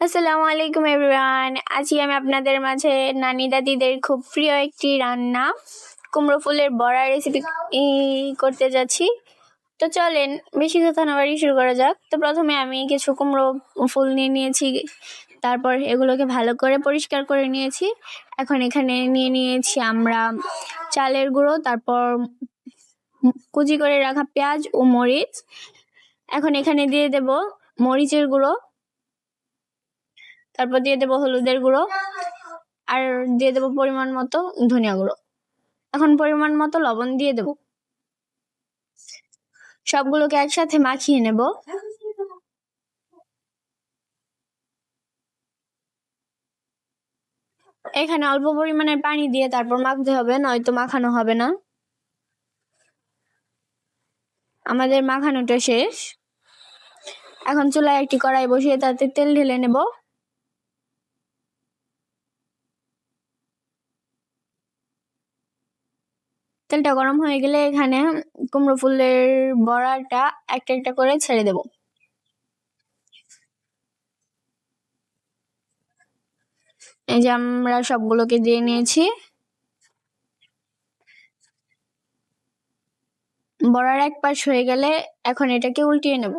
আসসালামু আলাইকুম এভরিওয়ান আজকে আমি আপনাদের মাঝে নানি দাদিদের খুব প্রিয় একটি রান্না কুমড়ো ফুলের বড়া রেসিপি করতে যাচ্ছি তো চলেন, বেশি কথা না শুরু করা যাক। তো প্রথমে আমি কিছু কুমড়ো ফুল নিয়ে নিয়েছি। তারপর এগুলোকে ভালো করে পরিষ্কার করে নিয়েছি। এখন এখানে নিয়ে নিয়েছি আমরা চালের গুঁড়ো, তারপর কুচি করে রাখা পেঁয়াজ ও মরিচ। এখন এখানে দিয়ে দেব মরিচের গুঁড়ো। তারপর দিয়ে দেবো হলুদের গুঁড়ো আর দিয়ে দেবো পরিমাণ মতো ধনিয়া গুঁড়ো। এখন পরিমাণ মতো লবণ দিয়ে দেবো। সবগুলোকে একসাথে মাখিয়ে নেব। এখানে অল্প পরিমাণের পানি দিয়ে তারপর মাখতে হবে, নয়তো মাখানো হবে না। আমাদের মাখানোটা শেষ। এখন চুলায় একটি কড়াই বসিয়ে তাতে তেল ঢেলে নেব। তেলটা গরম হয়ে গেলে এখানে কুমড়ো ফুলের বড়াটা একটা একটা করে ছেড়ে দেব। এই যে আমরা সবগুলোকে দিয়ে নিয়েছি। বড়ার এক পাশ হয়ে গেলে এখন এটাকে উল্টিয়ে নেব।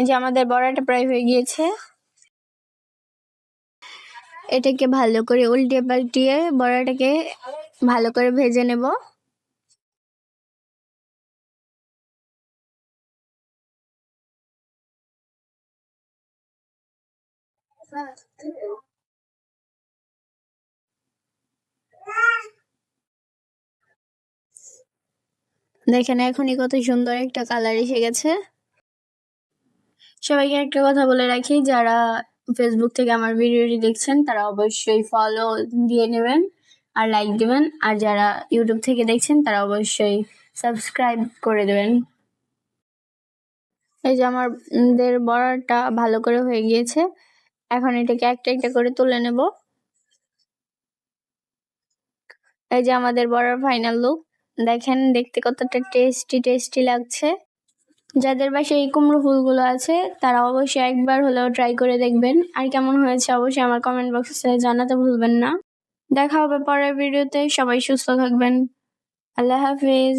যে আমাদের বড়াটা প্রায় হয়ে গিয়েছে। এটাকে ভালো করে উল্টিয়ে পাল্টিয়ে বড়াটাকে ভালো করে ভেজে নেব। দেখেন এখনই কত সুন্দর একটা কালার এসে গেছে। সবাইকে একটা কথা বলে রাখি, যারা ফেসবুক থেকে আমার ভিডিওটি দেখছেন, তারা অবশ্যই ফলো দিয়ে নেবেন আর লাইক দেবেন। আর যারা ইউটিউব থেকে দেখছেন, তারা অবশ্যই সাবস্ক্রাইব করে দেবেন। এই যে আমাদের বড়াটা ভালো করে হয়ে গিয়েছে। এখন এটাকে একটা একটা করে তুলে নেব। এই যে আমাদের বড়ার ফাইনাল লুক দেখেন, দেখতে কতটা টেস্টি টেস্টি লাগছে। যাদের বাসায় এই কুমড়ো ফুলগুলো আছে, তারা অবশ্যই একবার হলেও ট্রাই করে দেখবেন। আর কেমন হয়েছে অবশ্যই আমার কমেন্ট বক্সে জানাতে ভুলবেন না। দেখা হবে পরের ভিডিওতে সবাই সুস্থ থাকবেন। আল্লাহ হাফিজ।